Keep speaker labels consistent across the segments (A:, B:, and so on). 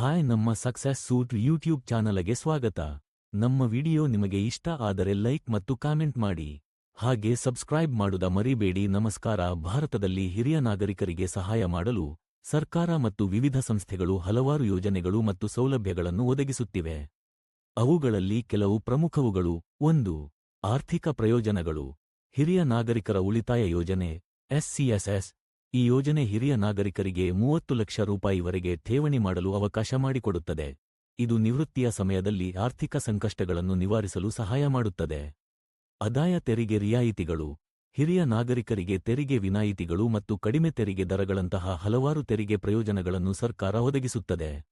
A: Hi ನಮ್ಮ success suit YouTube ಚಾನಲ್ಗೆ ಸ್ವಾಗತ. ನಮ್ಮ ವಿಡಿಯೋ ನಿಮಗೆ ಇಷ್ಟ ಆದರೆ ಲೈಕ್ ಮತ್ತು ಕಾಮೆಂಟ್ ಮಾಡಿ. ಹಾಗೆ ಸಬ್ಸ್ಕ್ರೈಬ್ ಮಾಡುದ ಮರಿಬೇಡಿ. ನಮಸ್ಕಾರ. ಭಾರತದಲ್ಲಿ ಹಿರಿಯ ನಾಗರಿಕರಿಗೆ ಸಹಾಯ ಮಾಡಲು ಸರ್ಕಾರ ಮತ್ತು ವಿವಿಧ ಸಂಸ್ಥೆಗಳು ಹಲವಾರು ಯೋಜನೆಗಳು ಮತ್ತು ಸೌಲಭ್ಯಗಳನ್ನು ಒದಗಿಸುತ್ತಿವೆ. ಅವುಗಳಲ್ಲಿ ಕೆಲವು ಪ್ರಮುಖವುಗಳು. ಒಂದು, ಆರ್ಥಿಕ ಪ್ರಯೋಜನಗಳು. ಹಿರಿಯ ನಾಗರಿಕರ ಉಳಿತಾಯ ಯೋಜನೆ ಎಸ್ಸಿಎಸ್ಎಸ್ ಈ ಯೋಜನೆ ಹಿರಿಯ ನಾಗರಿಕರಿಗೆ ಮೂವತ್ತು ಲಕ್ಷ ರೂಪಾಯಿವರೆಗೆ ಠೇವಣಿ ಮಾಡಲು ಅವಕಾಶ ಮಾಡಿಕೊಡುತ್ತದೆ. ಇದು ನಿವೃತ್ತಿಯ ಸಮಯದಲ್ಲಿ ಆರ್ಥಿಕ ಸಂಕಷ್ಟಗಳನ್ನು ನಿವಾರಿಸಲು ಸಹಾಯ ಮಾಡುತ್ತದೆ. ಆದಾಯ ತೆರಿಗೆ ರಿಯಾಯಿತಿಗಳು. ಹಿರಿಯ ನಾಗರಿಕರಿಗೆ ತೆರಿಗೆ ವಿನಾಯಿತಿಗಳು ಮತ್ತು ಕಡಿಮೆ ತೆರಿಗೆ ದರಗಳಂತಹ ಹಲವಾರು ತೆರಿಗೆ ಪ್ರಯೋಜನಗಳನ್ನು ಸರ್ಕಾರ ಒದಗಿಸುತ್ತದೆ.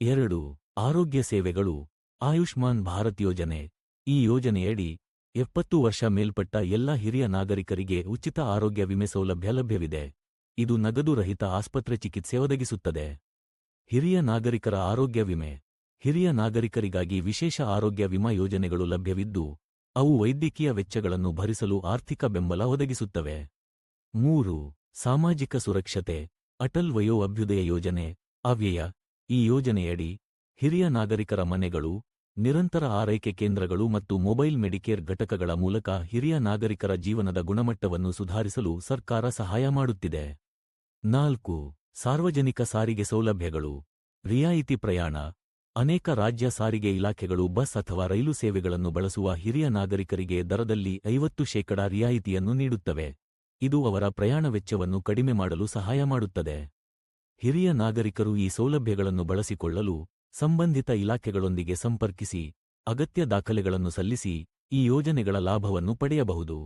A: ಎರಡು. ಆರೋಗ್ಯ ಸೇವೆಗಳು. ಆಯುಷ್ಮಾನ್ ಭಾರತ್ ಯೋಜನೆ. ಈ ಯೋಜನೆಯಡಿ ಎಪ್ಪತ್ತು ವರ್ಷ ಮೇಲ್ಪಟ್ಟ ಎಲ್ಲ ಹಿರಿಯ ನಾಗರಿಕರಿಗೆ ಉಚಿತ ಆರೋಗ್ಯ ವಿಮೆ ಸೌಲಭ್ಯ ಲಭ್ಯವಿದೆ. ಇದು ನಗದು ರಹಿತ ಆಸ್ಪತ್ರೆ ಚಿಕಿತ್ಸೆ ಒದಗಿಸುತ್ತದೆ. ಹಿರಿಯ ನಾಗರಿಕರ ಆರೋಗ್ಯ ವಿಮೆ. ಹಿರಿಯ ನಾಗರಿಕರಿಗಾಗಿ ವಿಶೇಷ ಆರೋಗ್ಯ ವಿಮಾ ಯೋಜನೆಗಳು ಲಭ್ಯವಿದ್ದು, ಅವು ವೈದ್ಯಕೀಯ ವೆಚ್ಚಗಳನ್ನು ಭರಿಸಲು ಆರ್ಥಿಕ ಬೆಂಬಲ ಒದಗಿಸುತ್ತವೆ. ಮೂರು, ಸಾಮಾಜಿಕ ಸುರಕ್ಷತೆ. ಅಟಲ್ ವಯೋ ಅಭ್ಯುದಯ ಯೋಜನೆ. ಅವ್ಯಯ. ಈ ಯೋಜನೆಯಡಿ ಹಿರಿಯ ನಾಗರಿಕರ ಮನೆಗಳು ನಿರಂತರ ಆರೈಕೆ ಕೇಂದ್ರಗಳು ಮತ್ತು ಮೊಬೈಲ್ ಮೆಡಿಕೇರ್ ಘಟಕಗಳ ಮೂಲಕ ಹಿರಿಯ ನಾಗರಿಕರ ಜೀವನದ ಗುಣಮಟ್ಟವನ್ನು ಸುಧಾರಿಸಲು ಸರ್ಕಾರ ಸಹಾಯ ಮಾಡುತ್ತಿದೆ. ನಾಲ್ಕು, ಸಾರ್ವಜನಿಕ ಸಾರಿಗೆ ಸೌಲಭ್ಯಗಳು. ರಿಯಾಯಿತಿ ಪ್ರಯಾಣ. ಅನೇಕ ರಾಜ್ಯ ಸಾರಿಗೆ ಇಲಾಖೆಗಳು ಬಸ್ ಅಥವಾ ರೈಲು ಸೇವೆಗಳನ್ನು ಬಳಸುವ ಹಿರಿಯ ನಾಗರಿಕರಿಗೆ ದರದಲ್ಲಿ ಐವತ್ತು ಶೇಕಡಾ ರಿಯಾಯಿತಿಯನ್ನು ನೀಡುತ್ತವೆ. ಇದು ಅವರ ಪ್ರಯಾಣ ವೆಚ್ಚವನ್ನು ಕಡಿಮೆ ಮಾಡಲು ಸಹಾಯ ಮಾಡುತ್ತದೆ. ಹಿರಿಯ ನಾಗರಿಕರು ಈ ಸೌಲಭ್ಯಗಳನ್ನು ಬಳಸಿಕೊಳ್ಳಲು ಸಂಬಂಧಿತ ಇಲಾಖೆಗಳೊಂದಿಗೆ ಸಂಪರ್ಕಿಸಿ ಅಗತ್ಯ ದಾಖಲೆಗಳನ್ನು ಸಲ್ಲಿಸಿ ಈ ಯೋಜನೆಗಳ ಲಾಭವನ್ನು ಪಡೆಯಬಹುದು.